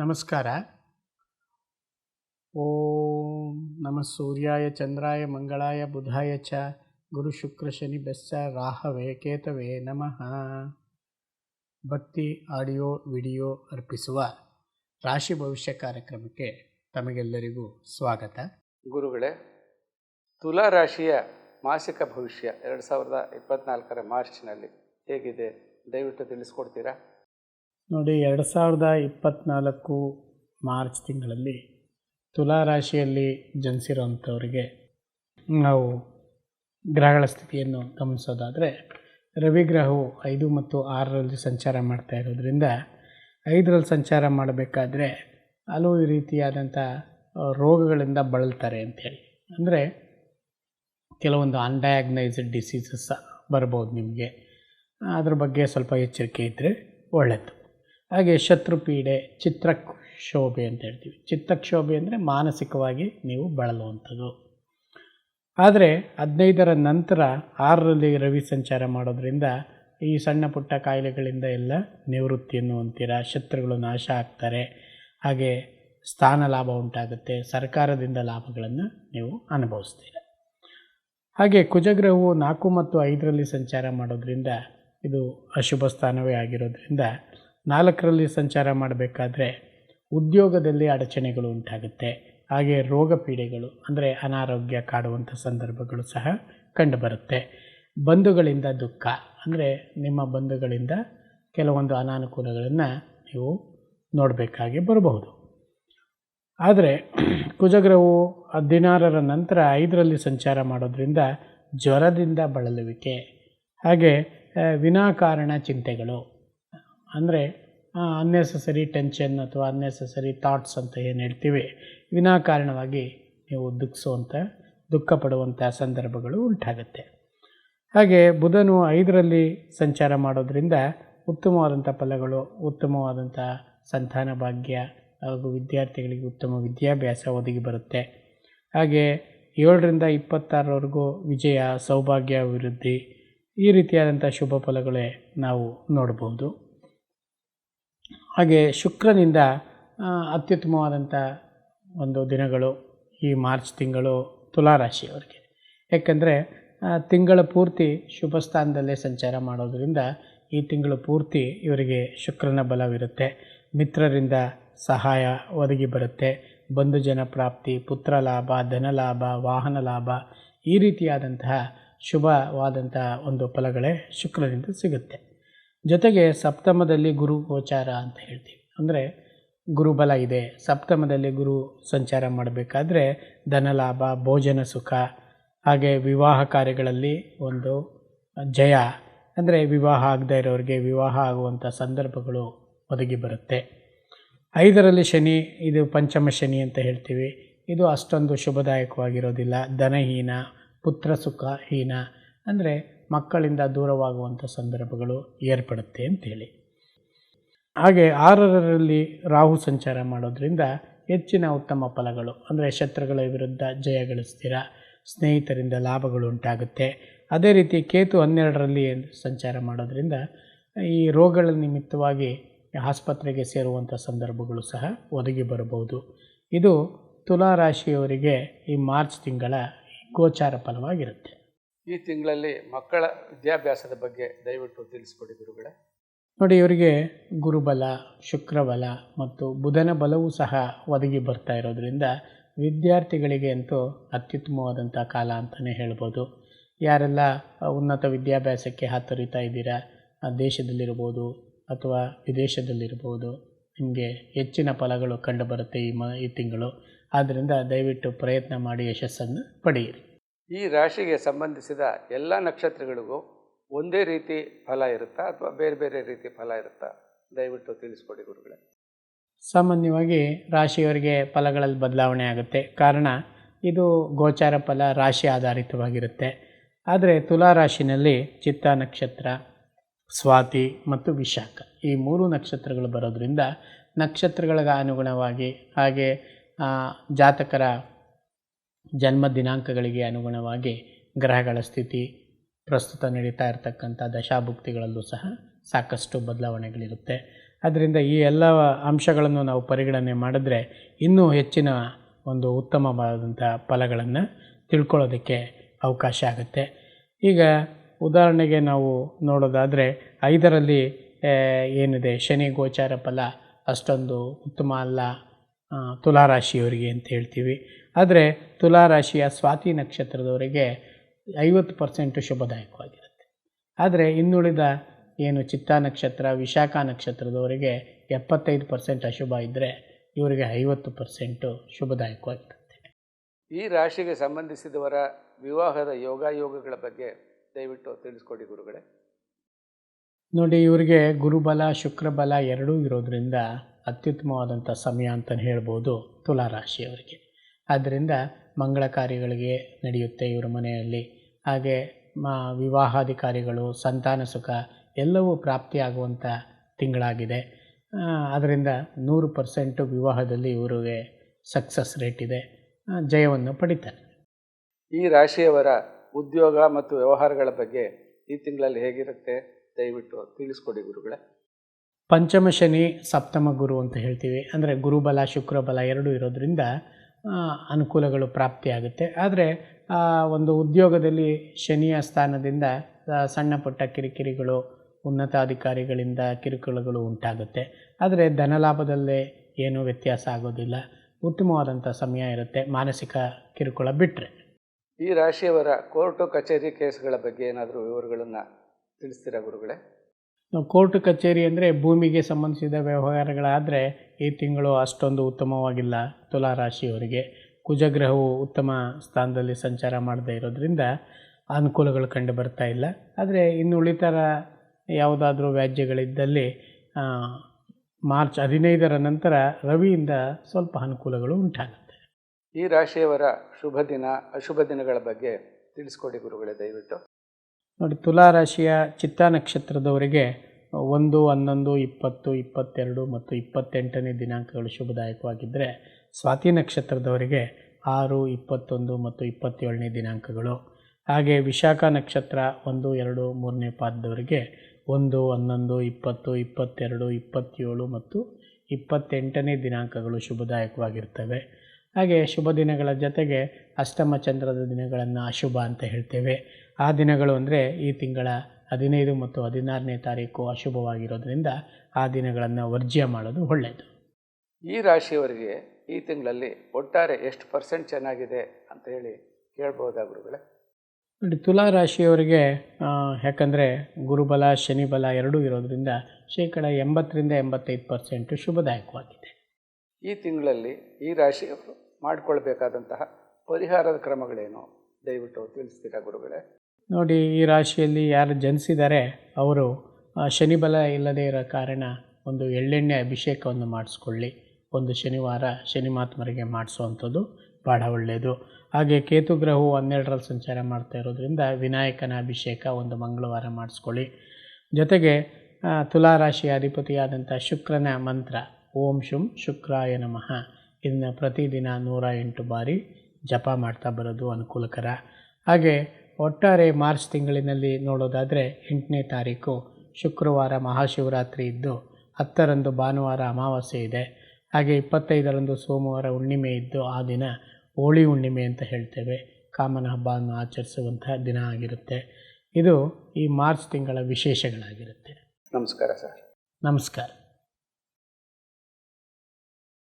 ನಮಸ್ಕಾರ. ಓಂ ನಮ ಸೂರ್ಯಾಯ ಚಂದ್ರಾಯ ಮಂಗಳಾಯ ಬುಧಾಯ ಚ. ಗುರು ಶುಕ್ರ ಶನಿ ಬೆಸ್ಸ ರಾಹವೇ ಕೇತವೇ ನಮಃ. ಭಕ್ತಿ, ಆಡಿಯೋ, ವಿಡಿಯೋ ಅರ್ಪಿಸುವ ರಾಶಿ ಭವಿಷ್ಯ ಕಾರ್ಯಕ್ರಮಕ್ಕೆ ತಮಗೆಲ್ಲರಿಗೂ ಸ್ವಾಗತ. ಗುರುಗಳೇ, ತುಲಾ ರಾಶಿಯ ಮಾಸಿಕ ಭವಿಷ್ಯ ಎರಡು ಸಾವಿರದ ಇಪ್ಪತ್ನಾಲ್ಕರ ಮಾರ್ಚ್ನಲ್ಲಿ ಹೇಗಿದೆ? ದಯವಿಟ್ಟು ತಿಳಿಸ್ಕೊಡ್ತೀರಾ? ನೋಡಿ, ಎರಡು ಸಾವಿರದ ಇಪ್ಪತ್ತ್ನಾಲ್ಕು ಮಾರ್ಚ್ ತಿಂಗಳಲ್ಲಿ ತುಲಾ ರಾಶಿಯಲ್ಲಿ ನಾವು ಗ್ರಹಗಳ ಸ್ಥಿತಿಯನ್ನು ಗಮನಿಸೋದಾದರೆ ರವಿಗ್ರಹವು ಐದು ಮತ್ತು ಆರರಲ್ಲಿ ಸಂಚಾರ ಮಾಡ್ತಾ ಇರೋದ್ರಿಂದ, ಐದರಲ್ಲಿ ಸಂಚಾರ ಮಾಡಬೇಕಾದ್ರೆ ಹಲವು ರೀತಿಯಾದಂಥ ರೋಗಗಳಿಂದ ಬಳಲ್ತಾರೆ ಅಂಥೇಳಿ ಅಂದರೆ ಕೆಲವೊಂದು ಅನ್ಡಯಾಗ್ನೈಸ್ಡ್ ಡಿಸೀಸಸ್ ಬರ್ಬೋದು ನಿಮಗೆ. ಅದ್ರ ಬಗ್ಗೆ ಸ್ವಲ್ಪ ಎಚ್ಚರಿಕೆ ಇದ್ದರೆ ಒಳ್ಳೆಯದು ಹಾಗೆ ಶತ್ರುಪೀಡೆ, ಚಿತ್ರಕ್ಷೋಭೆ ಅಂತ ಹೇಳ್ತೀವಿ. ಚಿತ್ತಕ್ಷೋಭೆ ಅಂದರೆ ಮಾನಸಿಕವಾಗಿ ನೀವು ಬಳಲುವಂಥದ್ದು. ಆದರೆ ಹದಿನೈದರ ನಂತರ ಆರರಲ್ಲಿ ರವಿ ಸಂಚಾರ ಮಾಡೋದ್ರಿಂದ ಈ ಸಣ್ಣ ಪುಟ್ಟ ಕಾಯಿಲೆಗಳಿಂದ ಎಲ್ಲ ನಿವೃತ್ತಿಯನ್ನು ಹೊಂತೀರ ಶತ್ರುಗಳು ನಾಶ ಆಗ್ತಾರೆ. ಹಾಗೆ ಸ್ಥಾನ ಲಾಭ ಉಂಟಾಗುತ್ತೆ, ಸರ್ಕಾರದಿಂದ ಲಾಭಗಳನ್ನು ನೀವು ಅನುಭವಿಸ್ತೀರ. ಹಾಗೆ ಕುಜಗ್ರಹವು ನಾಲ್ಕು ಮತ್ತು ಐದರಲ್ಲಿ ಸಂಚಾರ ಮಾಡೋದ್ರಿಂದ ಇದು ಅಶುಭ ಸ್ಥಾನವೇ ಆಗಿರೋದ್ರಿಂದ ನಾಲ್ಕರಲ್ಲಿ ಸಂಚಾರ ಮಾಡಬೇಕಾದ್ರೆ ಉದ್ಯೋಗದಲ್ಲಿ ಅಡಚಣೆಗಳು ಉಂಟಾಗುತ್ತೆ. ಹಾಗೆ ರೋಗ ಪೀಡೆಗಳು, ಅಂದರೆ ಅನಾರೋಗ್ಯ ಕಾಡುವಂಥ ಸಂದರ್ಭಗಳು ಸಹ ಕಂಡುಬರುತ್ತೆ. ಬಂಧುಗಳಿಂದ ದುಃಖ, ಅಂದರೆ ನಿಮ್ಮ ಬಂಧುಗಳಿಂದ ಕೆಲವೊಂದು ಅನಾನುಕೂಲಗಳನ್ನು ನೀವು ನೋಡಬೇಕಾಗಿ ಬರಬಹುದು. ಆದರೆ ಕುಜಗ್ರಹವು ಹದಿನಾರರ ನಂತರ ಐದರಲ್ಲಿ ಸಂಚಾರ ಮಾಡೋದ್ರಿಂದ ಜ್ವರದಿಂದ ಬಳಲುವಿಕೆ, ಹಾಗೆ ವಿನಾಕಾರಣ ಚಿಂತೆಗಳು ಅನ್ನೆಸಸರಿ ಟೆನ್ಷನ್ ಅಥವಾ ಅನ್ನೆಸಸರಿ ಥಾಟ್ಸ್ ಅಂತ ಏನು ಹೇಳ್ತೀವಿ ವಿನಾಕಾರಣವಾಗಿ ನೀವು ದುಃಖಿಸುವಂಥ ದುಃಖ ಪಡುವಂಥ ಸಂದರ್ಭಗಳು ಉಂಟಾಗುತ್ತೆ. ಹಾಗೆ ಬುಧನು ಐದರಲ್ಲಿ ಸಂಚಾರ ಮಾಡೋದರಿಂದ ಉತ್ತಮವಾದಂಥ ಫಲಗಳು, ಉತ್ತಮವಾದಂಥ ಸಂತಾನ ಭಾಗ್ಯ, ಹಾಗೂ ವಿದ್ಯಾರ್ಥಿಗಳಿಗೆ ಉತ್ತಮ ವಿದ್ಯಾಭ್ಯಾಸ ಒದಗಿ ಬರುತ್ತೆ. ಹಾಗೆ ಏಳರಿಂದ ಇಪ್ಪತ್ತಾರರವರೆಗೂ ವಿಜಯ, ಸೌಭಾಗ್ಯ, ಅಭಿವೃದ್ಧಿ ಈ ರೀತಿಯಾದಂಥ ಶುಭ ಫಲಗಳೇ ನಾವು ನೋಡ್ಬೋದು. ಹಾಗೆ ಶುಕ್ರನಿಂದ ಅತ್ಯುತ್ತಮವಾದಂಥ ಒಂದು ದಿನಗಳು ಈ ಮಾರ್ಚ್ ತಿಂಗಳು ತುಲಾರಾಶಿಯವರಿಗೆ ಯಾಕೆಂದರೆ ತಿಂಗಳ ಪೂರ್ತಿ ಶುಭ ಸ್ಥಾನದಲ್ಲೇ ಸಂಚಾರ ಮಾಡೋದರಿಂದ ಈ ತಿಂಗಳು ಪೂರ್ತಿ ಇವರಿಗೆ ಶುಕ್ರನ ಬಲವಿರುತ್ತೆ. ಮಿತ್ರರಿಂದ ಸಹಾಯ ಒದಗಿ ಬರುತ್ತೆ. ಬಂಧು ಜನ ಪ್ರಾಪ್ತಿ, ಪುತ್ರ ಲಾಭ, ಧನ ಲಾಭ, ವಾಹನ ಲಾಭ, ಈ ರೀತಿಯಾದಂತಹ ಶುಭವಾದಂತಹ ಒಂದು ಫಲಗಳೇ ಶುಕ್ರನಿಂದ ಸಿಗುತ್ತೆ. ಜೊತೆಗೆ ಸಪ್ತಮದಲ್ಲಿ ಗುರು ಗೋಚಾರ ಅಂತ ಹೇಳ್ತೀವಿ. ಅಂದರೆ ಗುರುಬಲ ಇದೆ. ಸಪ್ತಮದಲ್ಲಿ ಗುರು ಸಂಚಾರ ಮಾಡಬೇಕಾದ್ರೆ ಧನಲಾಭ ಭೋಜನ ಸುಖ, ಹಾಗೆ ವಿವಾಹ ಕಾರ್ಯಗಳಲ್ಲಿ ಒಂದು ಜಯ. ಅಂದರೆ ವಿವಾಹ ಆಗದೇ ಇರೋರಿಗೆ ವಿವಾಹ ಆಗುವಂಥ ಸಂದರ್ಭಗಳು ಒದಗಿ ಬರುತ್ತೆ. ಐದರಲ್ಲಿ ಶನಿ, ಇದು ಪಂಚಮ ಶನಿ ಅಂತ ಹೇಳ್ತೀವಿ. ಇದು ಅಷ್ಟೊಂದು ಶುಭದಾಯಕವಾಗಿರೋದಿಲ್ಲ. ಧನಹೀನ ಪುತ್ರ ಸುಖ ಹೀನ. ಅಂದರೆ ಮಕ್ಕಳಿಂದ ದೂರವಾಗುವಂಥ ಸಂದರ್ಭಗಳು ಏರ್ಪಡುತ್ತೆ ಅಂತೇಳಿ. ಹಾಗೆ ಆರರಲ್ಲಿ ರಾಹು ಸಂಚಾರ ಮಾಡೋದ್ರಿಂದ ಹೆಚ್ಚಿನ ಉತ್ತಮ ಫಲಗಳು, ಅಂದರೆ ಶತ್ರುಗಳ ವಿರುದ್ಧ ಜಯ ಗಳಿಸ್ತೀರ ಸ್ನೇಹಿತರಿಂದ ಲಾಭಗಳು ಉಂಟಾಗುತ್ತೆ. ಅದೇ ರೀತಿ ಕೇತು ಹನ್ನೆರಡರಲ್ಲಿ ಸಂಚಾರ ಮಾಡೋದ್ರಿಂದ ಈ ರೋಗಗಳ ನಿಮಿತ್ತವಾಗಿ ಆಸ್ಪತ್ರೆಗೆ ಸೇರುವಂಥ ಸಂದರ್ಭಗಳು ಸಹ ಒದಗಿ ಬರಬಹುದು. ಇದು ತುಲಾ ರಾಶಿಯವರಿಗೆ ಈ ಮಾರ್ಚ್ ತಿಂಗಳ ಗೋಚಾರ ಫಲವಾಗಿರುತ್ತೆ. ಈ ತಿಂಗಳಲ್ಲಿ ಮಕ್ಕಳ ವಿದ್ಯಾಭ್ಯಾಸದ ಬಗ್ಗೆ ದಯವಿಟ್ಟು ತಿಳಿಸ್ಕೊಡಿ ಗುರುಗಳೇ. ನೋಡಿ, ಇವರಿಗೆ ಗುರುಬಲ, ಶುಕ್ರಬಲ ಮತ್ತು ಬುಧನ ಬಲವೂ ಸಹ ಒದಗಿ ಬರ್ತಾ ಇರೋದ್ರಿಂದ ವಿದ್ಯಾರ್ಥಿಗಳಿಗೆ ಅಂತೂ ಅತ್ಯುತ್ತಮವಾದಂಥ ಕಾಲ ಅಂತಲೇ ಹೇಳ್ಬೋದು. ಯಾರೆಲ್ಲ ಉನ್ನತ ವಿದ್ಯಾಭ್ಯಾಸಕ್ಕೆ ಹಾತೊರಿತಾ ಇದ್ದೀರಾ? ದೇಶದಲ್ಲಿರ್ಬೋದು ಅಥವಾ ವಿದೇಶದಲ್ಲಿರ್ಬೋದು. ನಿಮಗೆ ಹೆಚ್ಚಿನ ಫಲಗಳು ಕಂಡುಬರುತ್ತೆ ಈ ಮ, ಈ ತಿಂಗಳು. ಆದ್ದರಿಂದ ದಯವಿಟ್ಟು ಪ್ರಯತ್ನ ಮಾಡಿ ಯಶಸ್ಸನ್ನು ಪಡೆಯಿರಿ. ಈ ರಾಶಿಗೆ ಸಂಬಂಧಿಸಿದ ಎಲ್ಲ ನಕ್ಷತ್ರಗಳಿಗೂ ಒಂದೇ ರೀತಿ ಫಲ ಇರುತ್ತಾ ಅಥವಾ ಬೇರೆ ಬೇರೆ ರೀತಿ ಫಲ ಇರುತ್ತಾ? ದಯವಿಟ್ಟು ತಿಳಿಸ್ಕೊಡಿ ಗುರುಗಳೇ. ಸಾಮಾನ್ಯವಾಗಿ ರಾಶಿಯವರಿಗೆ ಫಲಗಳಲ್ಲಿ ಬದಲಾವಣೆ ಆಗುತ್ತೆ. ಕಾರಣ ಇದು ಗೋಚಾರ ಫಲ ರಾಶಿ ಆಧಾರಿತವಾಗಿರುತ್ತೆ. ಆದರೆ ತುಲಾ ರಾಶಿನಲ್ಲಿ ಚಿತ್ತ ನಕ್ಷತ್ರ, ಸ್ವಾತಿ ಮತ್ತು ವಿಶಾಖ ಈ ಮೂರು ನಕ್ಷತ್ರಗಳು ಬರೋದರಿಂದ ನಕ್ಷತ್ರಗಳಿಗೆ ಅನುಗುಣವಾಗಿ ಹಾಗೆ ಜಾತಕರ ಜನ್ಮ ದಿನಾಂಕಗಳಿಗೆ ಅನುಗುಣವಾಗಿ ಗ್ರಹಗಳ ಸ್ಥಿತಿ ಪ್ರಸ್ತುತ ನಡೀತಾ ಇರತಕ್ಕಂಥ ದಶಾಭುಕ್ತಿಗಳಲ್ಲೂ ಸಹ ಸಾಕಷ್ಟು ಬದಲಾವಣೆಗಳಿರುತ್ತೆ. ಅದರಿಂದ ಈ ಎಲ್ಲ ಅಂಶಗಳನ್ನು ನಾವು ಪರಿಗಣನೆ ಮಾಡಿದ್ರೆ ಇನ್ನೂ ಹೆಚ್ಚಿನ ಒಂದು ಉತ್ತಮವಾದಂಥ ಫಲಗಳನ್ನು ತಿಳ್ಕೊಳ್ಳೋದಕ್ಕೆ ಅವಕಾಶ ಆಗುತ್ತೆ. ಈಗ ಉದಾಹರಣೆಗೆ ನಾವು ನೋಡೋದಾದರೆ ಐದರಲ್ಲಿ ಏನಿದೆ? ಶನಿ ಗೋಚಾರ ಫಲ, ಅಷ್ಟೊಂದು ಉತ್ತಮ ಅಲ್ಲ. ತುಲಾರಾಶಿಯವರಿಗೆ ಅಂತ ಹೇಳ್ತೀವಿ. ಆದರೆ ತುಲಾರಾಶಿಯ ಸ್ವಾತಿ ನಕ್ಷತ್ರದವರಿಗೆ ಐವತ್ತು ಪರ್ಸೆಂಟು ಶುಭದಾಯಕವಾಗಿರುತ್ತೆ. ಆದರೆ ಇನ್ನುಳಿದ ಏನು ಚಿತ್ತಾ ನಕ್ಷತ್ರ ವಿಶಾಖ ನಕ್ಷತ್ರದವರಿಗೆ ಎಪ್ಪತ್ತೈದು ಪರ್ಸೆಂಟ್ ಅಶುಭ ಇದ್ದರೆ ಇವರಿಗೆ ಐವತ್ತು ಪರ್ಸೆಂಟು ಶುಭದಾಯಕವಾಗಿರುತ್ತೆ. ಈ ರಾಶಿಗೆ ಸಂಬಂಧಿಸಿದವರ ವಿವಾಹದ ಯೋಗಾಯೋಗಗಳ ಬಗ್ಗೆ ದಯವಿಟ್ಟು ತಿಳಿಸ್ಕೊಡಿ ಗುರುಗಳೇ. ನೋಡಿ ಇವರಿಗೆ ಗುರುಬಲ ಶುಕ್ರಬಲ ಎರಡೂ ಇರೋದ್ರಿಂದ ಅತ್ಯುತ್ತಮವಾದಂಥ ಸಮಯ ಅಂತಲೇ ಹೇಳ್ಬೋದು ತುಲಾರಾಶಿಯವರಿಗೆ. ಆದ್ದರಿಂದ ಮಂಗಳ ಕಾರ್ಯಗಳಿಗೆ ನಡೆಯುತ್ತೆ ಇವರ ಮನೆಯಲ್ಲಿ. ಹಾಗೆ ಮ ವಿವಾಹಾದಿ ಕಾರ್ಯಗಳು ಸಂತಾನ ಸುಖ ಎಲ್ಲವೂ ಪ್ರಾಪ್ತಿಯಾಗುವಂಥ ತಿಂಗಳಾಗಿದೆ. ಅದರಿಂದ ನೂರು ಪರ್ಸೆಂಟು ವಿವಾಹದಲ್ಲಿ ಇವರಿಗೆ ಸಕ್ಸಸ್ ರೇಟ್ ಇದೆ. ಜಯವನ್ನು ಪಡಿತಾರೆ. ಈ ರಾಶಿಯವರ ಉದ್ಯೋಗ ಮತ್ತು ವ್ಯವಹಾರಗಳ ಬಗ್ಗೆ ಈ ತಿಂಗಳಲ್ಲಿ ಹೇಗಿರುತ್ತೆ? ದಯವಿಟ್ಟು ತಿಳಿಸ್ಕೊಡಿ ಗುರುಗಳೇ. ಪಂಚಮ ಶನಿ, ಸಪ್ತಮ ಗುರು ಅಂತ ಹೇಳ್ತೀವಿ. ಅಂದರೆ ಗುರುಬಲ ಶುಕ್ರಬಲ ಎರಡೂ ಇರೋದರಿಂದ ಅನುಕೂಲಗಳು ಪ್ರಾಪ್ತಿಯಾಗುತ್ತೆ. ಆದರೆ ಒಂದು ಉದ್ಯೋಗದಲ್ಲಿ ಶನಿಯ ಸ್ಥಾನದಿಂದ ಸಣ್ಣ ಪುಟ್ಟ ಕಿರಿಕಿರಿಗಳು, ಉನ್ನತಾಧಿಕಾರಿಗಳಿಂದ ಕಿರುಕುಳಗಳು ಉಂಟಾಗುತ್ತೆ. ಆದರೆ ಧನಲಾಭದಲ್ಲೇ ಏನೂ ವ್ಯತ್ಯಾಸ ಆಗೋದಿಲ್ಲ. ಉತ್ತಮವಾದಂಥ ಸಮಯ ಇರುತ್ತೆ ಮಾನಸಿಕ ಕಿರುಕುಳ ಬಿಟ್ಟರೆ ಈ ರಾಶಿಯವರ ಕೋರ್ಟು ಕಚೇರಿ ಕೇಸ್ಗಳ ಬಗ್ಗೆ ಏನಾದರೂ ವಿವರಗಳನ್ನು ತಿಳಿಸ್ತೀರಾ ಗುರುಗಳೇ? ಕೋರ್ಟ್ ಕಚೇರಿ ಅಂದರೆ ಭೂಮಿಗೆ ಸಂಬಂಧಿಸಿದ ವ್ಯವಹಾರಗಳಾದರೆ ಈ ತಿಂಗಳು ಅಷ್ಟೊಂದು ಉತ್ತಮವಾಗಿಲ್ಲ ತುಲಾರಾಶಿಯವರಿಗೆ. ಕುಜಗ್ರಹವು ಉತ್ತಮ ಸ್ಥಾನದಲ್ಲಿ ಸಂಚಾರ ಮಾಡದೇ ಇರೋದ್ರಿಂದ ಅನುಕೂಲಗಳು ಕಂಡು ಬರ್ತಾ ಇಲ್ಲ. ಆದರೆ ಇನ್ನು ಉಳಿತರ ಯಾವುದಾದ್ರೂ ವ್ಯಾಜ್ಯಗಳಿದ್ದಲ್ಲಿ ಮಾರ್ಚ್ ಹದಿನೈದರ ನಂತರ ರವಿಯಿಂದ ಸ್ವಲ್ಪ ಅನುಕೂಲಗಳು ಉಂಟಾಗುತ್ತೆ. ಈ ರಾಶಿಯವರ ಶುಭ ದಿನ, ಅಶುಭ ದಿನಗಳ ಬಗ್ಗೆ ತಿಳಿಸ್ಕೊಡಿ ಗುರುಗಳೇ, ದಯವಿಟ್ಟು. ನೋಡಿ ತುಲಾರಾಶಿಯ ಚಿತ್ತಾ ನಕ್ಷತ್ರದವರಿಗೆ ಒಂದು, ಹನ್ನೊಂದು, ಇಪ್ಪತ್ತು, ಇಪ್ಪತ್ತೆರಡು ಮತ್ತು ಇಪ್ಪತ್ತೆಂಟನೇ ದಿನಾಂಕಗಳು ಶುಭದಾಯಕವಾಗಿದ್ದರೆ ಸ್ವಾತಿ ನಕ್ಷತ್ರದವರಿಗೆ ಆರು, ಇಪ್ಪತ್ತೊಂದು ಮತ್ತು ಇಪ್ಪತ್ತೇಳನೇ ದಿನಾಂಕಗಳು. ಹಾಗೆ ವಿಶಾಖ ನಕ್ಷತ್ರ ಒಂದು, ಎರಡು, ಮೂರನೇ ಪಾದದವರಿಗೆ ಒಂದು, ಹನ್ನೊಂದು, ಇಪ್ಪತ್ತು, ಇಪ್ಪತ್ತೆರಡು, ಇಪ್ಪತ್ತೇಳು ಮತ್ತು ಇಪ್ಪತ್ತೆಂಟನೇ ದಿನಾಂಕಗಳು ಶುಭದಾಯಕವಾಗಿರ್ತವೆ. ಹಾಗೆ ಶುಭ ದಿನಗಳ ಜೊತೆಗೆ ಅಷ್ಟಮ ಚಂದ್ರದ ದಿನಗಳನ್ನು ಅಶುಭ ಅಂತ ಹೇಳ್ತೇವೆ. ಆ ದಿನಗಳು ಅಂದರೆ ಈ ತಿಂಗಳ ಹದಿನೈದು ಮತ್ತು ಹದಿನಾರನೇ ತಾರೀಕು ಅಶುಭವಾಗಿರೋದ್ರಿಂದ ಆ ದಿನಗಳನ್ನು ವರ್ಜ್ಯ ಮಾಡೋದು ಒಳ್ಳೆಯದು ಈ ರಾಶಿಯವರಿಗೆ ಈ ತಿಂಗಳಲ್ಲಿ ಒಟ್ಟಾರೆ ಎಷ್ಟು ಪರ್ಸೆಂಟ್ ಚೆನ್ನಾಗಿದೆ ಅಂತ ಹೇಳಿ ಕೇಳ್ಬೋದಾ ಗುರುಗಳೇ? ನೋಡಿ ತುಲಾ ರಾಶಿಯವರಿಗೆ ಯಾಕಂದರೆ ಗುರುಬಲ ಶನಿಬಲ ಎರಡೂ ಇರೋದರಿಂದ ಶೇಕಡ ಎಂಬತ್ತರಿಂದ ಎಂಬತ್ತೈದು ಪರ್ಸೆಂಟು ಶುಭದಾಯಕವಾಗಿದೆ. ಈ ತಿಂಗಳಲ್ಲಿ ಈ ರಾಶಿಯವರು ಮಾಡಿಕೊಳ್ಬೇಕಾದಂತಹ ಪರಿಹಾರದ ಕ್ರಮಗಳೇನು? ದಯವಿಟ್ಟು ತಿಳಿಸ್ತೀರಾ ಗುರುಗಳೇ? ನೋಡಿ, ಈ ರಾಶಿಯಲ್ಲಿ ಯಾರು ಜನಿಸಿದ್ದಾರೆ ಅವರು ಶನಿಬಲ ಇಲ್ಲದೇ ಇರೋ ಕಾರಣ ಒಂದು ಎಳ್ಳೆಣ್ಣೆ ಅಭಿಷೇಕವನ್ನು ಮಾಡಿಸ್ಕೊಳ್ಳಿ. ಒಂದು ಶನಿವಾರ ಶನಿ ಮಹಾತ್ಮರಿಗೆ ಮಾಡಿಸುವಂಥದ್ದು ಭಾಳ ಒಳ್ಳೆಯದು. ಹಾಗೆ ಕೇತು ಗ್ರಹವು ಹನ್ನೆರಡರಲ್ಲಿ ಸಂಚಾರ ಮಾಡ್ತಾ ಇರೋದ್ರಿಂದ ವಿನಾಯಕನ ಅಭಿಷೇಕ ಒಂದು ಮಂಗಳವಾರ ಮಾಡಿಸ್ಕೊಳ್ಳಿ. ಜೊತೆಗೆ ತುಲಾರಾಶಿಯ ತುಲಾ ರಾಶಿಯ ಅಧಿಪತಿಯಾದಂಥ ಶುಕ್ರನ ಮಂತ್ರ, ಓಂ ಶುಂ ಶುಕ್ರಾಯ ನಮಃ. ಇದನ್ನು ಪ್ರತಿದಿನ ನೂರ ಎಂಟು ಬಾರಿ ಜಪ ಮಾಡ್ತಾ ಬರೋದು ಅನುಕೂಲಕರ. ಹಾಗೆ ಒಟ್ಟಾರೆ ಮಾರ್ಚ್ ತಿಂಗಳಿನಲ್ಲಿ ನೋಡೋದಾದರೆ ಎಂಟನೇ ತಾರೀಕು ಶುಕ್ರವಾರ ಮಹಾಶಿವರಾತ್ರಿ ಇದ್ದು ಹತ್ತರಂದು ಭಾನುವಾರ ಅಮಾವಾಸ್ಯೆ ಇದೆ. ಹಾಗೆ ಇಪ್ಪತ್ತೈದರಂದು ಸೋಮವಾರ ಹುಣ್ಣಿಮೆ ಇದ್ದು ಆ ದಿನ ಹೋಳಿ ಹುಣ್ಣಿಮೆ ಅಂತ ಹೇಳ್ತೇವೆ. ಕಾಮನ ಹಬ್ಬವನ್ನು ಆಚರಿಸುವಂತಹ ದಿನ ಆಗಿರುತ್ತೆ. ಇದು ಈ ಮಾರ್ಚ್ ತಿಂಗಳ ವಿಶೇಷಗಳಾಗಿರುತ್ತೆ. ನಮಸ್ಕಾರ ಸರ್. ನಮಸ್ಕಾರ.